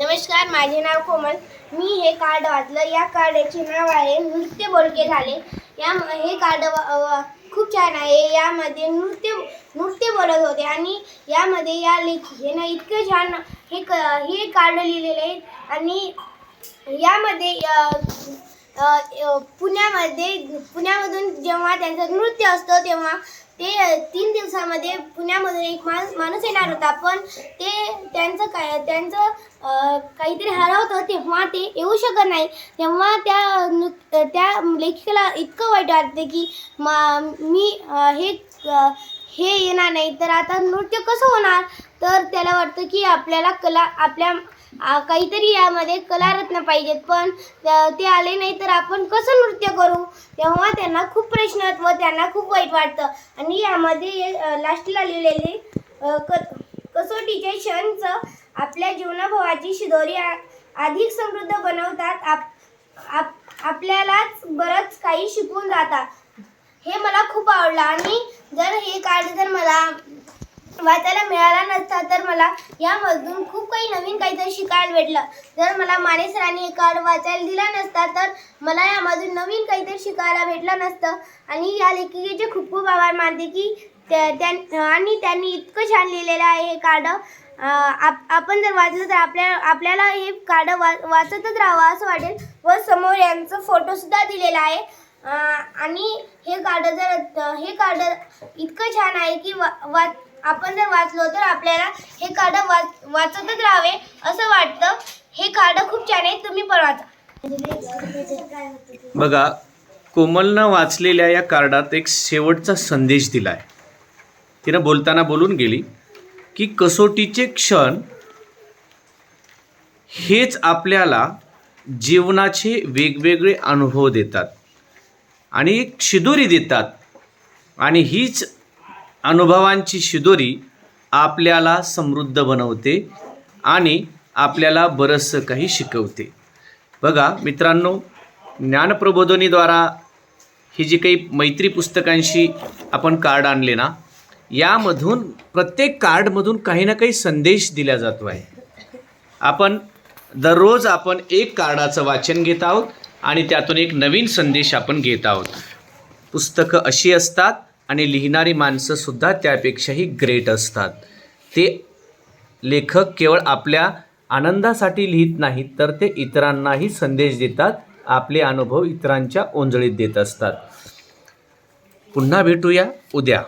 नमस्कार माझे नाव कोमल. मी हे कार्ड वाचलं. या कार्डाचे नाव आहे नृत्य बोलके झाले. या हे कार्ड खूप छान आहे. यामध्ये नृत्य नृत्य बोलत होते आणि यामध्ये या लेख हे ना इतकं छान हे क हे कार्ड लिहिलेले आहे आणि यामध्ये पुण्यामध्ये पुण्यामधून जेव्हा त्यांचं नृत्य असतं तेव्हा ते तीन दिवसामध्ये पुण्यामधून एक माणूस माणूस येणार होता. पण ते त्यांचं काय त्यांचं काहीतरी हरवतं तेव्हा ते येऊ शकत नाही. तेव्हा त्या नृ- त्या लेखिकेला इतकं वाईट वाटते की मा मी हे हे येणार नाही. तर आता नृत्य कसं होणार? तर त्याला वाटतं की आपल्याला कला आपल्या काहीतरी यामध्ये कलारत्न पाहिजेत पण ते आले नाही तर आपण कसं नृत्य करू? तेव्हा त्यांना खूप प्रश्न व त्यांना खूप वाईट वाटतं. आणि यामध्ये लास्टला लिहिलेले कसोटीचे क्षणच आपल्या जीवनाभवाची शिदोरी अधिक समृद्ध बनवतात. आप आप आपल्यालाच बरंच काही शिकून जातात. हे मला खूप आवडलं. आणि जर हे कार्ड जर मला वाचायला मिळाला नसता तर मला यामधून खूप काही नवीन काहीतरी शिकायला भेटलं. जर मला माने सरांनी हे कार्ड वाचायला दिला नसता तर मला यामधून नवीन काहीतरी शिकायला भेटलं नसतं. आणि या लेखिकेचे खूप खूप आभार मानते की त्या त्यां- आणि त्यांनी इतकं छान लिहिलेलं आहे हे कार्ड. आप आपण जर वाचलं तर आपल्या आपल्याला हे कार्ड वा वाचतच राहावं असं वाटेल. व समोर यांचं फोटोसुद्धा दिलेला आहे. आणि हे कार्ड जर हे कार्ड इतकं छान आहे की वा वा आपण जर वाचलो तर आपल्याला हे कार्ड वाच वाचतच राहावे असं वाटतं. हे कार्ड खूप छान आहे तुम्ही पण वाचा. बघा कोमलनं वाचलेल्या या कार्डात एक शेवटचा संदेश दिला आहे तिनं बोलताना बोलून गेली की कसोटीचे क्षण हेच आपल्याला जीवनाचे वेगवेगळे अनुभव देतात आणि एक शिदोरी देतात आणि हीच अनुभवांची शिदोरी आपल्याला समृद्ध बनवते आणि आपल्याला बरंचसं काही शिकवते. बघा मित्रांनो ज्ञानप्रबोधनीद्वारा ही जी काही मैत्री पुस्तकांशी आपण कार्ड आणले ना यामधून प्रत्येक कार्डमधून काही ना काही संदेश दिला जातो आहे. आपण दररोज आपण एक कार्डाचं वाचन घेत आहोत आणि त्यातून एक नवीन संदेश आपण घेत आहोत. पुस्तकं अशी असतात आणि लिहिणारी माणसंसुद्धा त्यापेक्षाही ग्रेट असतात. ते लेखक केवळ आपल्या आनंदासाठी लिहित नाहीत तर ते इतरांनाही संदेश देतात आपले अनुभव इतरांच्या ओंजळीत देत असतात. पुन्हा भेटूया उद्या.